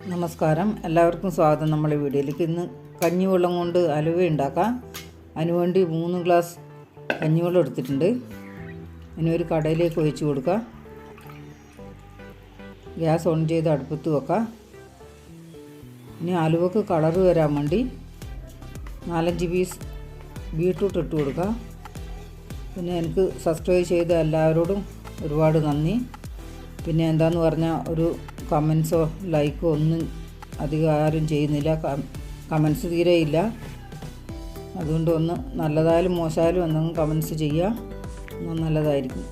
നമസ്കാരം. എല്ലാവർക്കും സ്വാഗതം. നമ്മുടെ വീഡിയോയിലേക്ക് ഇന്ന് കഞ്ഞിവെള്ളം കൊണ്ട് അലുവ ഉണ്ടാക്കാം. അതിനുവേണ്ടി മൂന്ന് ഗ്ലാസ് കഞ്ഞിവെള്ളം എടുത്തിട്ടുണ്ട്. ഇനി ഒരു കടയിലേക്ക് ഒഴിച്ചു കൊടുക്കുക ഗ്യാസ് ഓൺ ചെയ്ത് അടുപ്പത്ത് വെക്കാം. ഇനി അലുവക്ക് കളറ് വരാൻ വേണ്ടി നാലഞ്ച് പീസ് ബീട്രൂട്ട് ഇട്ട് കൊടുക്കുക പിന്നെ എനിക്ക് സബ്സ്ക്രൈബ് ചെയ്ത എല്ലാവരോടും ഒരുപാട് നന്ദി. പിന്നെ എന്താന്ന് പറഞ്ഞാൽ ഒരു കമൻസോ ലൈക്കോ ഒന്നും അധികം ആരും ചെയ്യുന്നില്ല കമൻസ് തീരെ ഇല്ല. അതുകൊണ്ട് ഒന്ന് നല്ലതായാലും മോശമായാലും എന്തെങ്കിലും കമൻസ് ചെയ്യുക. നല്ലതായിരിക്കും.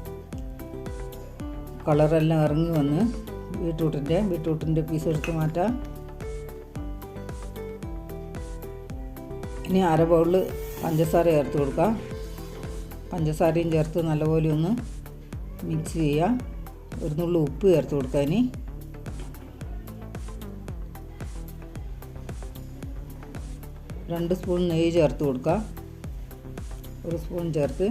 കളറെല്ലാം ഇറങ്ങി വന്ന് ബീട്രൂട്ടിന്റെ ബീട്രൂട്ടിന്റെ പീസ് എടുത്ത് മാറ്റാം. ഇനി അര ബൗളിൽ പഞ്ചസാര ചേർത്ത് കൊടുക്കാം. പഞ്ചസാരയും ചേർത്ത് നല്ലപോലെ ഒന്ന് മിക്സ് ചെയ്യുക. ഒരു നുള്ളു ഉപ്പ് ചേർത്ത് കൊടുക്കുക ഇനി. രണ്ട് സ്പൂൺ നെയ്യ് ചേർത്ത് കൊടുക്കുക. ഒരു സ്പൂൺ ചേർത്ത്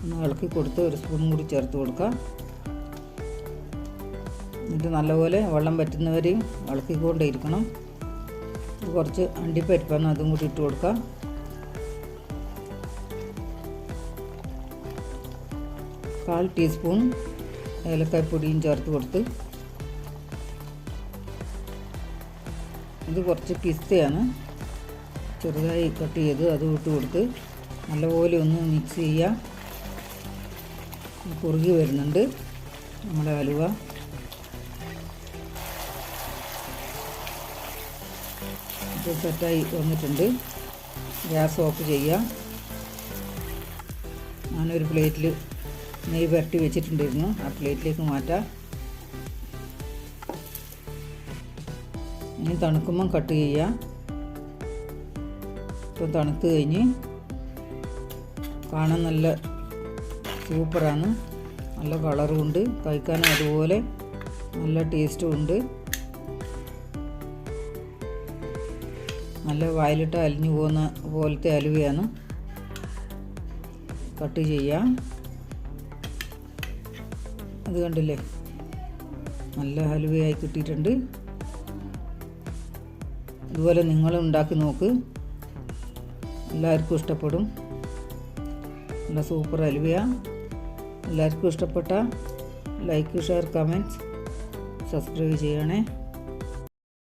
ഒന്ന് ഇളക്കി കൊടുത്ത് ഒരു സ്പൂൺ കൂടി ചേർത്ത് കൊടുക്കുക. എന്നിട്ട് നല്ലപോലെ വെള്ളം പറ്റുന്നവരെയും ഇളക്കിക്കൊണ്ടേയിരിക്കണം. കുറച്ച് അണ്ടിപ്പരിപ്പാണ് അതും കൂടി ഇട്ട് കൊടുക്കുക. കാൽ ടീസ്പൂൺ ഏലക്കായ്പ്പൊടിയും ചേർത്ത് കൊടുത്ത് ഇത് കുറച്ച് പിസ്തയാണ്. ചെറുതായി കട്ട് ചെയ്ത് അത് ഇട്ട് കൊടുത്ത് നല്ലപോലെ ഒന്ന് മിക്സ് ചെയ്യുക. കുറുകി വരുന്നുണ്ട് നമ്മുടെ അലുവ. ഇത് സെറ്റായി വന്നിട്ടുണ്ട്. ഗ്യാസ് ഓഫ് ചെയ്യുക. ഞാനൊരു പ്ലേറ്റിൽ നെയ്യ് പുരട്ടി വെച്ചിട്ടുണ്ടായിരുന്നു. ആ പ്ലേറ്റിലേക്ക് മാറ്റാം. ഇനി തണുക്കുമ്പം കട്ട് ചെയ്യുക. ഇപ്പം തണുത്ത് കഴിഞ്ഞ് കാണാൻ നല്ല സൂപ്പറാണ്. നല്ല കളറും ഉണ്ട് കഴിക്കാനും അതുപോലെ നല്ല ടേസ്റ്റും ഉണ്ട് നല്ല വായിലിട്ട് അലിഞ്ഞു പോകുന്ന പോലത്തെ അലുവയാണ്. കട്ട് ചെയ്യാം. അത് കണ്ടില്ലേ? നല്ല ഹലുവയായി കിട്ടിയിട്ടുണ്ട്. അതുപോലെ നിങ്ങൾ ഉണ്ടാക്കി നോക്ക്. എല്ലാവർക്കും ഇഷ്ടപ്പെടും. നല്ല സൂപ്പർ അലുവയ. എല്ലാവർക്കും ഇഷ്ടപ്പെട്ട ലൈക്ക് ഷെയർ കമന്റ്സ് സബ്സ്ക്രൈബ് ചെയ്യണേ.